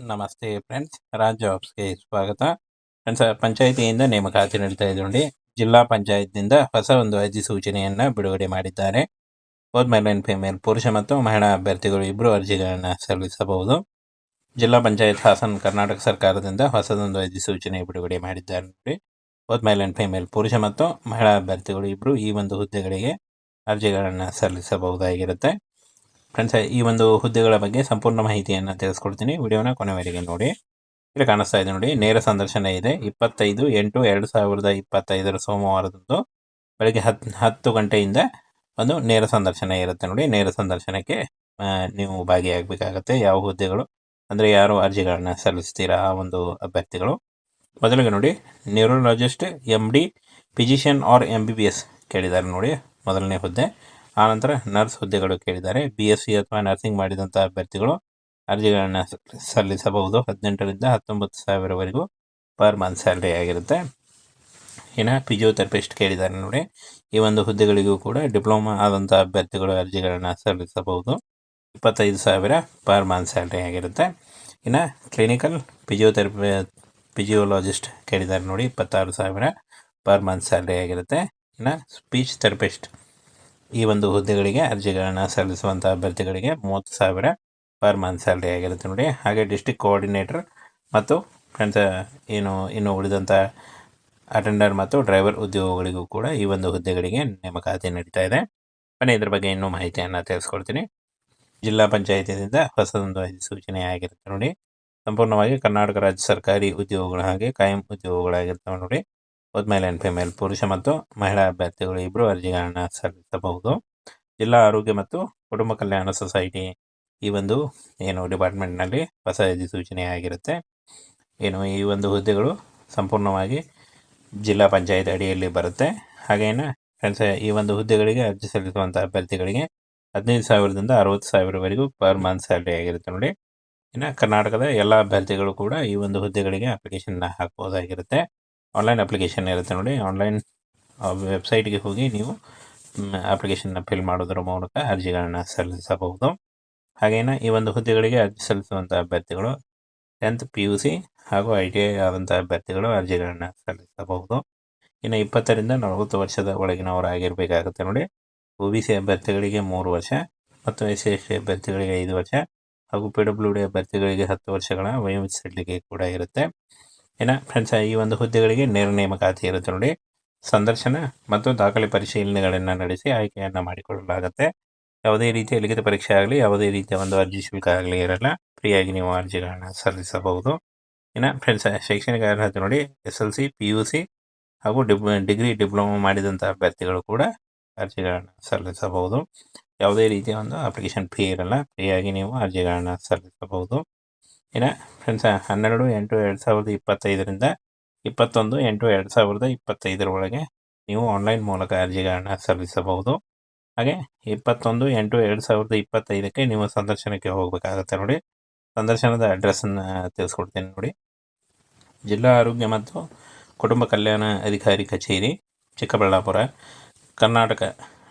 ನಮಸ್ತೆ ಫ್ರೆಂಡ್ಸ್ ರಾಜ್ ಜಾಬ್ಸ್ಗೆ ಸ್ವಾಗತ. ಫ್ರೆಂಡ್ಸ್ ಪಂಚಾಯಿತಿಯಿಂದ ನೇಮಕಾತಿ ನಡೀತಾ ಇದೆ ನೋಡಿ ಜಿಲ್ಲಾ ಪಂಚಾಯತ್ನಿಂದ ಹೊಸ ಒಂದು ಅರ್ಜಿ ಸೂಚನೆಯನ್ನು ಬಿಡುಗಡೆ ಮಾಡಿದ್ದಾರೆ. ಬೋತ್ ಮೇಲ್ ಆ್ಯಂಡ್ ಫಿಮೇಲ್ ಪುರುಷ ಮತ್ತು ಮಹಿಳಾ ಅಭ್ಯರ್ಥಿಗಳು ಇಬ್ಬರು ಅರ್ಜಿಗಳನ್ನು ಸಲ್ಲಿಸಬಹುದು. ಜಿಲ್ಲಾ ಪಂಚಾಯತ್ ಹಾಸನ್ ಕರ್ನಾಟಕ ಸರ್ಕಾರದಿಂದ ಹೊಸದೊಂದು ಅಧಿಸೂಚನೆ ಬಿಡುಗಡೆ ಮಾಡಿದ್ದಾರೆ. ನೋಡಿ ಬೋತ್ ಮೇಲ್ ಆ್ಯಂಡ್ ಫಿಮೇಲ್ ಪುರುಷ ಮತ್ತು ಮಹಿಳಾ ಅಭ್ಯರ್ಥಿಗಳು ಇಬ್ಬರು ಈ ಒಂದು ಹುದ್ದೆಗಳಿಗೆ ಅರ್ಜಿಗಳನ್ನು ಸಲ್ಲಿಸಬಹುದಾಗಿರುತ್ತೆ. ಫ್ರೆಂಡ್ಸ್ ಈ ಒಂದು ಹುದ್ದೆಗಳ ಬಗ್ಗೆ ಸಂಪೂರ್ಣ ಮಾಹಿತಿಯನ್ನು ತಿಳಿಸ್ಕೊಡ್ತೀನಿ. ವಿಡಿಯೋನ ಕೊನೆವರೆಗೆ ನೋಡಿ. ಇಲ್ಲಿ ಕಾಣಿಸ್ತಾ ಇದೆ ನೋಡಿ, ನೇರ ಸಂದರ್ಶನ ಇದೆ. ಇಪ್ಪತ್ತೈದು ಎಂಟು ಎರಡು ಸಾವಿರದ ಇಪ್ಪತ್ತೈದರ ಸೋಮವಾರದಂದು ಬೆಳಗ್ಗೆ ಹತ್ತು ಹತ್ತು ಗಂಟೆಯಿಂದ ಒಂದು ನೇರ ಸಂದರ್ಶನ ಇರುತ್ತೆ ನೋಡಿ. ನೇರ ಸಂದರ್ಶನಕ್ಕೆ ನೀವು ಭಾಗಿಯಾಗಬೇಕಾಗತ್ತೆ. ಯಾವ ಹುದ್ದೆಗಳು, ಅಂದರೆ ಯಾರು ಅರ್ಜಿಗಳನ್ನು ಸಲ್ಲಿಸ್ತೀರಾ, ಆ ಒಂದು ಅಭ್ಯರ್ಥಿಗಳು. ಮೊದಲಿಗೆ ನೋಡಿ, neurologist M D physician or M B B S ಕೇಳಿದ್ದಾರೆ ನೋಡಿ. ಮೊದಲನೇ ಹುದ್ದೆ. ಆನಂತರ ನರ್ಸ್ ಹುದ್ದೆಗಳು ಕೇಳಿದ್ದಾರೆ. ಬಿ ಎಸ್ ಸಿ ಅಥವಾ ನರ್ಸಿಂಗ್ ಮಾಡಿದಂಥ ಅಭ್ಯರ್ಥಿಗಳು ಅರ್ಜಿಗಳನ್ನು ಸಲ್ಲಿಸಬಹುದು. ಹದಿನೆಂಟರಿಂದ ಹತ್ತೊಂಬತ್ತು ಸಾವಿರವರೆಗೂ ಪರ್ ಮಂತ್ ಸ್ಯಾಲ್ರಿ ಆಗಿರುತ್ತೆ. ಇನ್ನು ಫಿಜಿಯೋಥೆರಪಿಸ್ಟ್ ಕೇಳಿದ್ದಾರೆ ನೋಡಿ. ಈ ಒಂದು ಹುದ್ದೆಗಳಿಗೂ ಕೂಡ ಡಿಪ್ಲೊಮಾ ಆದಂಥ ಅಭ್ಯರ್ಥಿಗಳು ಅರ್ಜಿಗಳನ್ನು ಸಲ್ಲಿಸಬಹುದು. ಇಪ್ಪತ್ತೈದು ಸಾವಿರ ಪರ್ ಮಂತ್ ಸ್ಯಾಲ್ರಿ ಆಗಿರುತ್ತೆ. ಇನ್ನು ಕ್ಲಿನಿಕಲ್ ಫಿಜಿಯೋಥೆರಪಿ ಫಿಸಿಯೋಲಾಜಿಸ್ಟ್ ಕೇಳಿದ್ದಾರೆ ನೋಡಿ. ಇಪ್ಪತ್ತಾರು ಸಾವಿರ ಪರ್ ಮಂತ್ ಸ್ಯಾಲ್ರಿ ಆಗಿರುತ್ತೆ. ಇನ್ನು ಸ್ಪೀಚ್ ಥೆರಪಿಸ್ಟ್ ಈ ಒಂದು ಹುದ್ದೆಗಳಿಗೆ ಅರ್ಜಿಗಳನ್ನು ಸಲ್ಲಿಸುವಂಥ ಅಭ್ಯರ್ಥಿಗಳಿಗೆ ಮೂವತ್ತು ಸಾವಿರ ಪರ್ ಮಂತ್ ಸ್ಯಾಲ್ರಿ ಆಗಿರುತ್ತೆ ನೋಡಿ. ಹಾಗೆ ಡಿಸ್ಟಿಕ್ ಕೋಆರ್ಡಿನೇಟರ್ ಮತ್ತು ಫ್ರೆಂಡ್ಸ್ ಏನು, ಇನ್ನು ಉಳಿದಂಥ ಅಟೆಂಡರ್ ಮತ್ತು ಡ್ರೈವರ್ ಉದ್ಯೋಗಗಳಿಗೂ ಕೂಡ ಈ ಒಂದು ಹುದ್ದೆಗಳಿಗೆ ನೇಮಕಾತಿ ನಡೀತಾ ಇದೆ. ಬನ್ನಿ, ಇದ್ರ ಬಗ್ಗೆ ಇನ್ನೂ ಮಾಹಿತಿಯನ್ನು ತಿಳಿಸ್ಕೊಡ್ತೀನಿ. ಜಿಲ್ಲಾ ಪಂಚಾಯತಿಯಿಂದ ಹೊಸದೊಂದು ಅಧಿಸೂಚನೆ ಆಗಿರುತ್ತೆ ನೋಡಿ. ಸಂಪೂರ್ಣವಾಗಿ ಕರ್ನಾಟಕ ರಾಜ್ಯ ಸರ್ಕಾರಿ ಉದ್ಯೋಗಗಳ ಹಾಗೆ ಕಾಯಂ ಉದ್ಯೋಗಗಳಾಗಿರ್ತವೆ ನೋಡಿ. ಬೋತ್ ಮೇಲ್ ಆ್ಯಂಡ್ ಫಿಮೇಲ್ ಪುರುಷ ಮತ್ತು ಮಹಿಳಾ ಅಭ್ಯರ್ಥಿಗಳು ಇಬ್ಬರು ಅರ್ಜಿಗಳನ್ನು ಸಲ್ಲಿಸಬಹುದು. ಜಿಲ್ಲಾ ಆರೋಗ್ಯ ಮತ್ತು ಕುಟುಂಬ ಕಲ್ಯಾಣ ಸೊಸೈಟಿ ಈ ಒಂದು ಏನು ಡಿಪಾರ್ಟ್ಮೆಂಟ್ನಲ್ಲಿ ಹೊಸ ಅಧಿಸೂಚನೆ ಆಗಿರುತ್ತೆ. ಏನು ಈ ಒಂದು ಹುದ್ದೆಗಳು ಸಂಪೂರ್ಣವಾಗಿ ಜಿಲ್ಲಾ ಪಂಚಾಯತ್ ಅಡಿಯಲ್ಲಿ ಬರುತ್ತೆ. ಹಾಗೇನು ಫ್ರೆಂಡ್ಸ್, ಈ ಒಂದು ಹುದ್ದೆಗಳಿಗೆ ಅರ್ಜಿ ಸಲ್ಲಿಸುವಂಥ ಅಭ್ಯರ್ಥಿಗಳಿಗೆ ಹದಿನೈದು ಸಾವಿರದಿಂದ ಅರವತ್ತು ಸಾವಿರವರೆಗೂ ಪರ್ ಮಂತ್ ಸ್ಯಾಲ್ರಿ ಆಗಿರುತ್ತೆ ನೋಡಿ. ಇನ್ನು ಕರ್ನಾಟಕದ ಎಲ್ಲ ಅಭ್ಯರ್ಥಿಗಳು ಕೂಡ ಈ ಒಂದು ಹುದ್ದೆಗಳಿಗೆ ಅಪ್ಲಿಕೇಶನ್ನ ಹಾಕ್ಬೋದಾಗಿರುತ್ತೆ. ಆನ್ಲೈನ್ ಅಪ್ಲಿಕೇಶನ್ ಇರುತ್ತೆ ನೋಡಿ. ಆನ್ಲೈನ್ ವೆಬ್ಸೈಟ್ಗೆ ಹೋಗಿ ನೀವು ಅಪ್ಲಿಕೇಶನ್ನ ಫಿಲ್ ಮಾಡೋದ್ರ ಮೂಲಕ ಅರ್ಜಿಗಳನ್ನು ಸಲ್ಲಿಸಬಹುದು. ಹಾಗೇನ ಈ ಒಂದು ಹುದ್ದೆಗಳಿಗೆ ಅರ್ಜಿ ಸಲ್ಲಿಸುವಂಥ ಅಭ್ಯರ್ಥಿಗಳು ಟೆಂತ್ ಪಿ ಯು ಸಿ ಹಾಗೂ ಐ ಟಿ ಐ ಆದಂಥ ಅಭ್ಯರ್ಥಿಗಳು ಅರ್ಜಿಗಳನ್ನು ಸಲ್ಲಿಸಬಹುದು. ಇನ್ನು ಇಪ್ಪತ್ತರಿಂದ ನಲವತ್ತು ವರ್ಷದ ಒಳಗಿನವರಾಗಿರಬೇಕಾಗುತ್ತೆ ನೋಡಿ. ಒ ಬಿ ಸಿ ಅಭ್ಯರ್ಥಿಗಳಿಗೆ ಮೂರು ವರ್ಷ ಮತ್ತು ಎಸ್ ಸಿ ಎಸ್ ಟಿ ಅಭ್ಯರ್ಥಿಗಳಿಗೆ ಐದು ವರ್ಷ ಹಾಗೂ ಪಿ ಡಬ್ಲ್ಯೂ ಡಿ ಅಭ್ಯರ್ಥಿಗಳಿಗೆ ಹತ್ತು ವರ್ಷಗಳ ವಯೋಮಿತಿಸಲಿಗೆ ಕೂಡ ಇರುತ್ತೆ. ಇನ್ನು ಫ್ರೆಂಡ್ಸ್, ಈ ಒಂದು ಹುದ್ದೆಗಳಿಗೆ ನೇರ ನೇಮಕಾತಿ ಇರುತ್ತೆ ನೋಡಿ. ಸಂದರ್ಶನ ಮತ್ತು ದಾಖಲೆ ಪರಿಶೀಲನೆಗಳನ್ನು ನಡೆಸಿ ಆಯ್ಕೆಯನ್ನು ಮಾಡಿಕೊಳ್ಳಲಾಗುತ್ತೆ. ಯಾವುದೇ ರೀತಿಯ ಲಿಖಿತ ಪರೀಕ್ಷೆ ಆಗಲಿ, ಯಾವುದೇ ರೀತಿಯ ಒಂದು ಅರ್ಜಿ ಶುಲ್ಕ ಆಗಲಿ ಇರಲ್ಲ. ಫ್ರೀಯಾಗಿ ನೀವು ಅರ್ಜಿಗಳನ್ನು ಸಲ್ಲಿಸಬಹುದು. ಇನ್ನು ಫ್ರೆಂಡ್ಸ್, ಶೈಕ್ಷಣಿಕ ಅರ್ಹತೆ ನೋಡಿ, S L C, P U C ಹಾಗೂ ಡಿಪ್, ಡಿಗ್ರಿ ಡಿಪ್ಲೊಮಾ ಮಾಡಿದಂಥ ಅಭ್ಯರ್ಥಿಗಳು ಕೂಡ ಅರ್ಜಿಗಳನ್ನು ಸಲ್ಲಿಸಬಹುದು. ಯಾವುದೇ ರೀತಿಯ ಒಂದು ಅಪ್ಲಿಕೇಶನ್ ಫೀ ಇರಲ್ಲ. ಫ್ರೀಯಾಗಿ ನೀವು ಅರ್ಜಿಗಳನ್ನು ಸಲ್ಲಿಸಬಹುದು. ಇನ್ನು ಫ್ರೆಂಡ್ಸ್ ಹನ್ನೆರಡು, ಎಂಟು, ಎರಡು ಸಾವಿರದ ಇಪ್ಪತ್ತೈದರಿಂದ ಇಪ್ಪತ್ತೊಂದು, ಎಂಟು, ಎರಡು ಸಾವಿರದ ಇಪ್ಪತ್ತೈದರ ಒಳಗೆ ನೀವು ಆನ್ಲೈನ್ ಮೂಲಕ ಅರ್ಜಿಗಳನ್ನು ಸಲ್ಲಿಸಬಹುದು. ಹಾಗೆ ಇಪ್ಪತ್ತೊಂದು, ಎಂಟು, ಎರಡು ಸಾವಿರದ ಇಪ್ಪತ್ತೈದಕ್ಕೆ ನೀವು ಸಂದರ್ಶನಕ್ಕೆ ಹೋಗಬೇಕಾಗತ್ತೆ ನೋಡಿ. ಸಂದರ್ಶನದ ಅಡ್ರೆಸ್ಸನ್ನು ತಿಳಿಸ್ಕೊಡ್ತೀನಿ ನೋಡಿ. ಜಿಲ್ಲಾ ಆರೋಗ್ಯ ಮತ್ತು ಕುಟುಂಬ ಕಲ್ಯಾಣ ಅಧಿಕಾರಿ ಕಚೇರಿ, ಚಿಕ್ಕಬಳ್ಳಾಪುರ, ಕರ್ನಾಟಕ.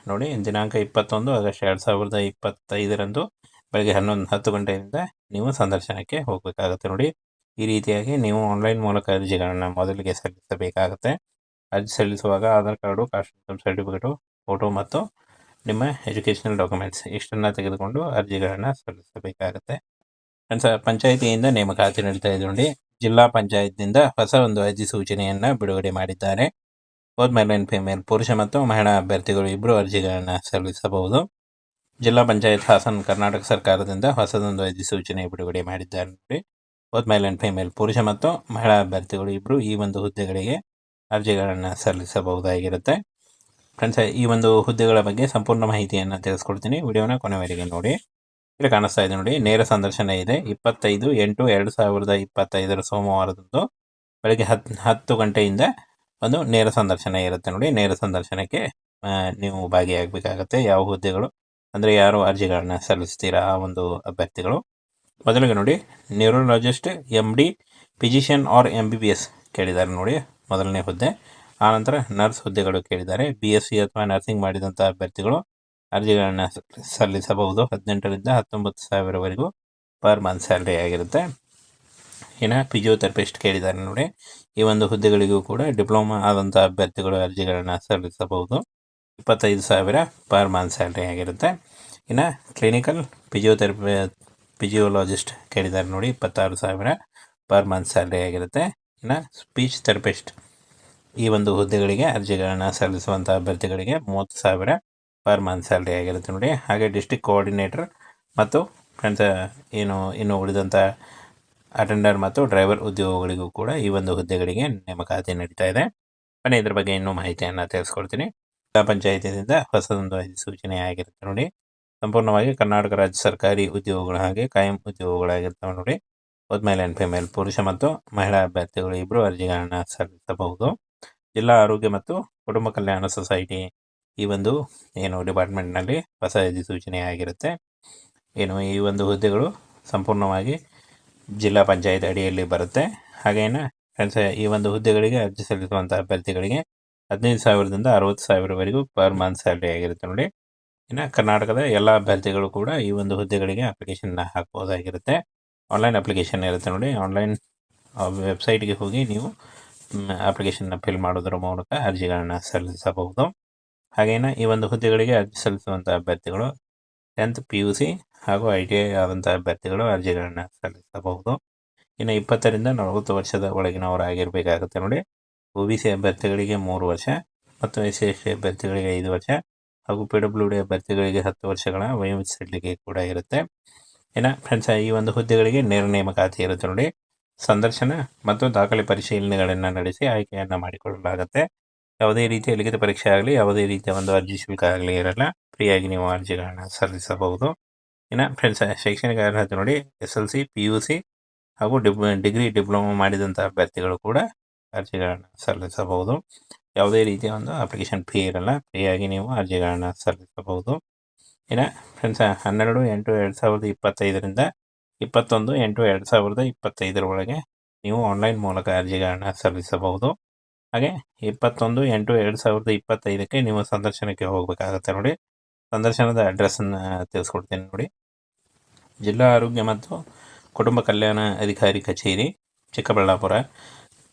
ನೋಡಿ, ದಿನಾಂಕ ಇಪ್ಪತ್ತೊಂದು ಆಗಸ್ಟ್ ಎರಡು ಸಾವಿರದ ಇಪ್ಪತ್ತೈದರಂದು ಬೆಳಗ್ಗೆ ಹನ್ನೊಂದು ಹತ್ತು ಗಂಟೆಯಿಂದ ನೀವು ಸಂದರ್ಶನಕ್ಕೆ ಹೋಗಬೇಕಾಗುತ್ತೆ ನೋಡಿ. ಈ ರೀತಿಯಾಗಿ ನೀವು ಆನ್ಲೈನ್ ಮೂಲಕ ಅರ್ಜಿಗಳನ್ನು ಮೊದಲಿಗೆ ಸಲ್ಲಿಸಬೇಕಾಗುತ್ತೆ. ಅರ್ಜಿ ಸಲ್ಲಿಸುವಾಗ Aadhaar card, caste income certificate photo ಮತ್ತು ನಿಮ್ಮ ಎಜುಕೇಷನಲ್ ಡಾಕ್ಯುಮೆಂಟ್ಸ್ ಇಷ್ಟನ್ನು ತೆಗೆದುಕೊಂಡು ಅರ್ಜಿಗಳನ್ನು ಸಲ್ಲಿಸಬೇಕಾಗುತ್ತೆ. ಪಂಚಾಯಿತಿಯಿಂದ ನೇಮಕಾತಿ ನಡೀತಾ ಇದೆ ನೋಡಿ. ಜಿಲ್ಲಾ ಪಂಚಾಯತ್ನಿಂದ ಹೊಸ ಒಂದು ಅರ್ಜಿ ಸೂಚನೆಯನ್ನು ಬಿಡುಗಡೆ ಮಾಡಿದ್ದಾರೆ. ಬೋತ್ ಮೇಲ್ ಫಿಮೇಲ್ ಪುರುಷ ಮತ್ತು ಮಹಿಳಾ ಅಭ್ಯರ್ಥಿಗಳು ಇಬ್ಬರು ಅರ್ಜಿಗಳನ್ನು ಸಲ್ಲಿಸಬಹುದು. ಜಿಲ್ಲಾ ಪಂಚಾಯತ್ ಹಾಸನ್ ಕರ್ನಾಟಕ ಸರ್ಕಾರದಿಂದ ಹೊಸದೊಂದು ಅಧಿಸೂಚನೆ ಬಿಡುಗಡೆ ಮಾಡಿದ್ದಾರೆ. ನೋಡಿ ಬೋತ್ ಮೇಲ್ ಆ್ಯಂಡ್ ಫೀಮೇಲ್ ಪುರುಷ ಮತ್ತು ಮಹಿಳಾ ಅಭ್ಯರ್ಥಿಗಳು ಇಬ್ಬರು ಈ ಒಂದು ಹುದ್ದೆಗಳಿಗೆ ಅರ್ಜಿಗಳನ್ನು ಸಲ್ಲಿಸಬಹುದಾಗಿರುತ್ತೆ. ಫ್ರೆಂಡ್ಸ್ ಈ ಒಂದು ಹುದ್ದೆಗಳ ಬಗ್ಗೆ ಸಂಪೂರ್ಣ ಮಾಹಿತಿಯನ್ನು ತಿಳಿಸ್ಕೊಡ್ತೀನಿ. ವಿಡಿಯೋನ ಕೊನೆವರೆಗೆ ನೋಡಿ. ಇಲ್ಲಿ ಕಾಣಿಸ್ತಾ ಇದೆ ನೋಡಿ, ನೇರ ಸಂದರ್ಶನ ಇದೆ. ಇಪ್ಪತ್ತೈದು ಎಂಟು ಎರಡು ಸಾವಿರದ ಇಪ್ಪತ್ತೈದರ ಸೋಮವಾರದಂದು ಬೆಳಗ್ಗೆ ಹತ್ತು ಹತ್ತು ಗಂಟೆಯಿಂದ ಒಂದು ನೇರ ಸಂದರ್ಶನ ಇರುತ್ತೆ ನೋಡಿ. ನೇರ ಸಂದರ್ಶನಕ್ಕೆ ನೀವು ಭಾಗಿಯಾಗಬೇಕಾಗತ್ತೆ. ಯಾವ ಹುದ್ದೆಗಳು ಅಂದರೆ ಯಾರು ಅರ್ಜಿಗಳನ್ನ ಸಲ್ಲಿಸ್ತೀರಾ ಆ ಒಂದು ಅಭ್ಯರ್ಥಿಗಳು? ಮೊದಲಿಗೆ ನೋಡಿ neurologist M D physician or M B B S ಕೇಳಿದ್ದಾರೆ ನೋಡಿ, ಮೊದಲನೇ ಹುದ್ದೆ. ಆನಂತರ ನರ್ಸ್ ಹುದ್ದೆಗಳು ಕೇಳಿದ್ದಾರೆ. ಬಿ ಎಸ್ ಸಿ ಅಥವಾ ನರ್ಸಿಂಗ್ ಮಾಡಿದಂಥ ಅಭ್ಯರ್ಥಿಗಳು ಅರ್ಜಿಗಳನ್ನು ಸಲ್ಲಿಸಬಹುದು. ಹದಿನೆಂಟರಿಂದ ಹತ್ತೊಂಬತ್ತು ಸಾವಿರವರೆಗೂ ಪರ್ ಮಂತ್ ಸ್ಯಾಲ್ರಿ ಆಗಿರುತ್ತೆ. ಇನ್ನು ಫಿಜಿಯೋಥೆರಪಿಸ್ಟ್ ಕೇಳಿದ್ದಾರೆ ನೋಡಿ, ಈ ಒಂದು ಹುದ್ದೆಗಳಿಗೂ ಕೂಡ ಡಿಪ್ಲೊಮಾ ಆದಂಥ ಅಭ್ಯರ್ಥಿಗಳು ಅರ್ಜಿಗಳನ್ನು ಸಲ್ಲಿಸಬಹುದು. ಇಪ್ಪತ್ತೈದು ಸಾವಿರ ಪರ್ ಮಂತ್ ಸ್ಯಾಲ್ರಿ ಆಗಿರುತ್ತೆ. ಇನ್ನು ಕ್ಲಿನಿಕಲ್ ಫಿಜಿಯೋಥೆರಪಿ ಫಿಜಿಯೋಲಾಜಿಸ್ಟ್ ಕೇಳಿದ್ದಾರೆ ನೋಡಿ, ಇಪ್ಪತ್ತಾರು ಸಾವಿರ ಪರ್ ಮಂತ್ ಸ್ಯಾಲ್ರಿ ಆಗಿರುತ್ತೆ. ಇನ್ನು ಸ್ಪೀಚ್ ಥೆರಪಿಸ್ಟ್ ಈ ಒಂದು ಹುದ್ದೆಗಳಿಗೆ ಅರ್ಜಿಗಳನ್ನು ಸಲ್ಲಿಸುವಂಥ ಅಭ್ಯರ್ಥಿಗಳಿಗೆ ಮೂವತ್ತು ಸಾವಿರ ಪರ್ ಮಂತ್ ಸ್ಯಾಲ್ರಿ ಆಗಿರುತ್ತೆ ನೋಡಿ. ಹಾಗೆ ಡಿಸ್ಟಿಕ್ ಕೋಆರ್ಡಿನೇಟರ್ ಮತ್ತು ಏನು, ಇನ್ನು ಉಳಿದಂಥ ಅಟೆಂಡರ್ ಮತ್ತು ಡ್ರೈವರ್ ಉದ್ಯೋಗಗಳಿಗೂ ಕೂಡ ಈ ಒಂದು ಹುದ್ದೆಗಳಿಗೆ ನೇಮಕಾತಿ ನಡೀತಾ ಇದೆ. ಬನ್ನಿ, ಇದ್ರ ಬಗ್ಗೆ ಇನ್ನೂ ಮಾಹಿತಿಯನ್ನು ತಿಳಿಸ್ಕೊಡ್ತೀನಿ. ಜಿಲ್ಲಾ ಪಂಚಾಯಿತಿಯಿಂದ ಹೊಸದೊಂದು ಅಧಿಸೂಚನೆ ಆಗಿರುತ್ತೆ ನೋಡಿ. ಸಂಪೂರ್ಣವಾಗಿ ಕರ್ನಾಟಕ ರಾಜ್ಯ ಸರ್ಕಾರಿ ಉದ್ಯೋಗಗಳ ಹಾಗೆ ಕಾಯಂ ಉದ್ಯೋಗಗಳಾಗಿರ್ತವೆ ನೋಡಿ. ಮೇಲ್ ಆ್ಯಂಡ್ ಫಿಮೇಲ್ ಪುರುಷ ಮತ್ತು ಮಹಿಳಾ ಅಭ್ಯರ್ಥಿಗಳು ಇಬ್ಬರು ಅರ್ಜಿಗಳನ್ನು ಸಲ್ಲಿಸಬಹುದು. ಜಿಲ್ಲಾ ಆರೋಗ್ಯ ಮತ್ತು ಕುಟುಂಬ ಕಲ್ಯಾಣ ಸೊಸೈಟಿ ಈ ಒಂದು ಏನು ಡಿಪಾರ್ಟ್ಮೆಂಟ್ನಲ್ಲಿ ಹೊಸ ಅಧಿಸೂಚನೆ ಆಗಿರುತ್ತೆ. ಏನು ಈ ಒಂದು ಹುದ್ದೆಗಳು ಸಂಪೂರ್ಣವಾಗಿ ಜಿಲ್ಲಾ ಪಂಚಾಯತ್ ಅಡಿಯಲ್ಲಿ ಬರುತ್ತೆ. ಹಾಗೇನ ಈ ಒಂದು ಹುದ್ದೆಗಳಿಗೆ ಅರ್ಜಿ ಸಲ್ಲಿಸುವಂಥ ಅಭ್ಯರ್ಥಿಗಳಿಗೆ ಹದಿನೈದು ಸಾವಿರದಿಂದ ಅರವತ್ತು ಸಾವಿರವರೆಗೂ ಪರ್ ಮಂತ್ ಸ್ಯಾಲ್ರಿ ಆಗಿರುತ್ತೆ ನೋಡಿ. ಇನ್ನು ಕರ್ನಾಟಕದ ಎಲ್ಲ ಅಭ್ಯರ್ಥಿಗಳು ಕೂಡ ಈ ಒಂದು ಹುದ್ದೆಗಳಿಗೆ ಅಪ್ಲಿಕೇಶನ್ನ ಹಾಕ್ಬೋದಾಗಿರುತ್ತೆ. ಆನ್ಲೈನ್ ಅಪ್ಲಿಕೇಶನ್ ಇರುತ್ತೆ ನೋಡಿ. ಆನ್ಲೈನ್ ವೆಬ್ಸೈಟ್ಗೆ ಹೋಗಿ ನೀವು ಅಪ್ಲಿಕೇಶನ್ನ ಫಿಲ್ ಮಾಡೋದರ ಮೂಲಕ ಅರ್ಜಿಗಳನ್ನು ಸಲ್ಲಿಸಬಹುದು. ಹಾಗೇನ ಈ ಒಂದು ಹುದ್ದೆಗಳಿಗೆ ಅರ್ಜಿ ಸಲ್ಲಿಸುವಂಥ ಅಭ್ಯರ್ಥಿಗಳು ಟೆಂತ್ ಪಿ ಯು ಸಿ ಹಾಗೂ ಐ ಟಿ ಐ ಆದಂಥ ಅಭ್ಯರ್ಥಿಗಳು ಅರ್ಜಿಗಳನ್ನು ಸಲ್ಲಿಸಬಹುದು. ಇನ್ನು ಇಪ್ಪತ್ತರಿಂದ ನಲವತ್ತು ವರ್ಷದ ಒಳಗಿನವರಾಗಿರಬೇಕಾಗುತ್ತೆ ನೋಡಿ. ಒ ಬಿ ಸಿ ಅಭ್ಯರ್ಥಿಗಳಿಗೆ ಮೂರು ವರ್ಷ ಮತ್ತು ಎಸ್ ಸಿ ಎಸ್ ಟಿ ಅಭ್ಯರ್ಥಿಗಳಿಗೆ ಐದು ವರ್ಷ ಹಾಗೂ ಪಿ ಡಬ್ಲ್ಯೂ ಡಿ ಅಭ್ಯರ್ಥಿಗಳಿಗೆ ಹತ್ತು ವರ್ಷಗಳ ವಯೋಮಿಸಲಿಕ್ಕೆ ಕೂಡ ಇರುತ್ತೆ. ಏನ ಫ್ರೆಂಡ್ಸ್ ಈ ಒಂದು ಹುದ್ದೆಗಳಿಗೆ ನೇರ ನೇಮಕಾತಿ ಇರುತ್ತೆ ನೋಡಿ. ಸಂದರ್ಶನ ಮತ್ತು ದಾಖಲೆ ಪರಿಶೀಲನೆಗಳನ್ನು ನಡೆಸಿ ಆಯ್ಕೆಯನ್ನು ಮಾಡಿಕೊಳ್ಳಲಾಗುತ್ತೆ. ಯಾವುದೇ ರೀತಿಯ ಲಿಖಿತ ಪರೀಕ್ಷೆ ಆಗಲಿ, ಯಾವುದೇ ರೀತಿಯ ಒಂದು ಅರ್ಜಿ ಶುಲ್ಕ ಆಗಲಿ ಇರಲ್ಲ. ಫ್ರೀಯಾಗಿ ನೀವು ಅರ್ಜಿಗಳನ್ನು ಸಲ್ಲಿಸಬಹುದು. ಇನ್ನು ಫ್ರೆಂಡ್ಸ್ ಶೈಕ್ಷಣಿಕ ಅರ್ಹತೆ ನೋಡಿ, S L C, P U C ಹಾಗೂ ಡಿಗ್ರಿ ಡಿಪ್ಲೊಮಾ ಮಾಡಿದಂಥ ಅಭ್ಯರ್ಥಿಗಳು ಕೂಡ ಅರ್ಜಿಗಳನ್ನು ಸಲ್ಲಿಸಬಹುದು. ಯಾವುದೇ ರೀತಿಯ ಒಂದು ಅಪ್ಲಿಕೇಶನ್ ಫೀ ಇರಲ್ಲ. ಫ್ರೀಯಾಗಿ ನೀವು ಅರ್ಜಿಗಳನ್ನು ಸಲ್ಲಿಸಬಹುದು. ಇನ್ನು ಫ್ರೆಂಡ್ಸ್ ಹನ್ನೆರಡು, ಎಂಟು, ಎರಡು ಸಾವಿರದ ಇಪ್ಪತ್ತೈದರಿಂದ ಇಪ್ಪತ್ತೊಂದು, ಎಂಟು, ಎರಡು ಸಾವಿರದ ಇಪ್ಪತ್ತೈದರ ಒಳಗೆ ನೀವು ಆನ್ಲೈನ್ ಮೂಲಕ ಅರ್ಜಿಗಳನ್ನು ಸಲ್ಲಿಸಬಹುದು. ಹಾಗೆ ಇಪ್ಪತ್ತೊಂದು, ಎಂಟು, ಎರಡು ಸಾವಿರದ ಇಪ್ಪತ್ತೈದಕ್ಕೆ ನೀವು ಸಂದರ್ಶನಕ್ಕೆ ಹೋಗಬೇಕಾಗುತ್ತೆ ನೋಡಿ. ಸಂದರ್ಶನದ ಅಡ್ರೆಸ್ಸನ್ನು ತಿಳಿಸ್ಕೊಡ್ತೀನಿ ನೋಡಿ. ಜಿಲ್ಲಾ ಆರೋಗ್ಯ ಮತ್ತು ಕುಟುಂಬ ಕಲ್ಯಾಣ ಅಧಿಕಾರಿ ಕಚೇರಿ, ಚಿಕ್ಕಬಳ್ಳಾಪುರ.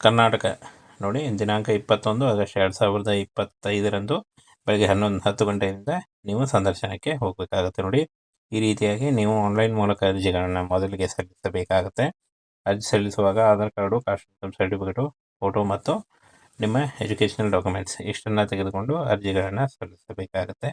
ಕರ್ನಾಟಕ ನೋಡಿ, ದಿನಾಂಕ ಇಪ್ಪತ್ತೊಂದು ಆಗಸ್ಟ್ ಎರಡು ಸಾವಿರದ ಇಪ್ಪತ್ತೈದರಂದು ಬೆಳಗ್ಗೆ ಹನ್ನೊಂದು ಹತ್ತು ಗಂಟೆಯಿಂದ ನೀವು ಸಂದರ್ಶನಕ್ಕೆ ಹೋಗಬೇಕಾಗುತ್ತೆ ನೋಡಿ. ಈ ರೀತಿಯಾಗಿ ನೀವು ಆನ್ಲೈನ್ ಮೂಲಕ ಅರ್ಜಿಗಳನ್ನು ಮೊದಲಿಗೆ ಸಲ್ಲಿಸಬೇಕಾಗುತ್ತೆ. ಅರ್ಜಿ ಸಲ್ಲಿಸುವಾಗ Aadhaar card, caste income certificate, photo ಮತ್ತು ನಿಮ್ಮ ಎಜುಕೇಷನಲ್ ಡಾಕ್ಯುಮೆಂಟ್ಸ್ ಇಷ್ಟನ್ನು ತೆಗೆದುಕೊಂಡು ಅರ್ಜಿಗಳನ್ನು ಸಲ್ಲಿಸಬೇಕಾಗುತ್ತೆ.